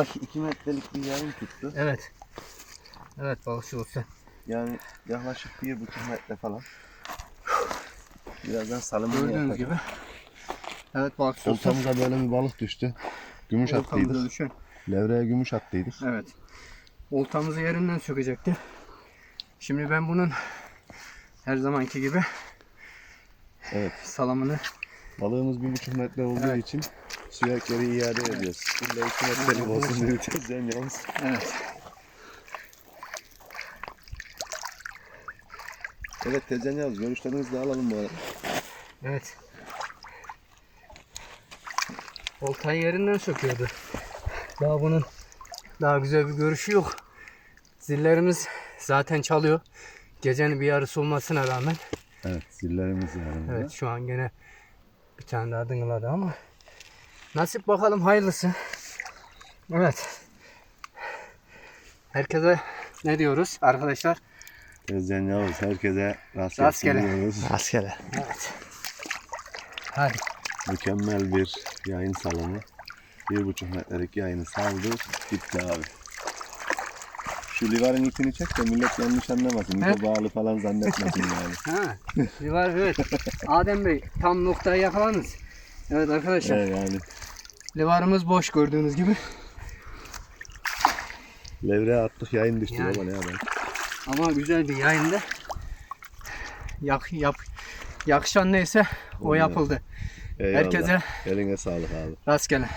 2 metrelik bir yayın tuttu. Evet. Evet balıkçı olsa. Yani yaklaşık bir buçuk metre falan. Birazdan salımını Gördüğünüz yapacağım. gibi. Evet balıkçı olsa. Oltamıza böyle bir balık düştü. Gümüş Oltamıza attıydık. düşen. Levreye gümüş attıydık. Evet. Oltamızı yerinden sökecekti. Şimdi ben bunun her zamanki gibi Evet. salamını Balığımız bir buçuk metre olduğu Evet. için suya geri iade ediyoruz. İlla iki metrelik olsun diye tezden yalnız. evet. Evet tezden yalnız. Görüşlerinizi de alalım bu arada. Evet. Oltayı yerinden söküyordu. Daha bunun daha güzel bir görüşü yok. Zillerimiz zaten çalıyor. Gecenin bir yarısı olmasına rağmen. Evet zillerimiz yani. Evet şu an gene bir tane daha dıngıladı ama. Nasip bakalım hayırlısı. Evet. Herkese ne diyoruz arkadaşlar? Tezden yalnız. Herkese rast Rastgele. gelsin diyoruz. Rastgele. Evet. Hadi. Mükemmel bir yayın salonu. Bir buçuk metrelik yayını saldı. Gitti abi. Şu livarın ipini çek de millet yanlış anlamasın. He? Bağlı falan zannetmesin yani. Ha, var evet. Adem Bey tam noktayı yakaladınız. Evet arkadaşlar. Evet yani. Livarımız boş gördüğünüz gibi. Levreye attık yayın düştü Yani. baba ne yapalım. Ama güzel bir yayında. Yak, yap, yakışan neyse o Oldu. yapıldı. Eyvallah. Herkese Eline sağlık abi. rastgele.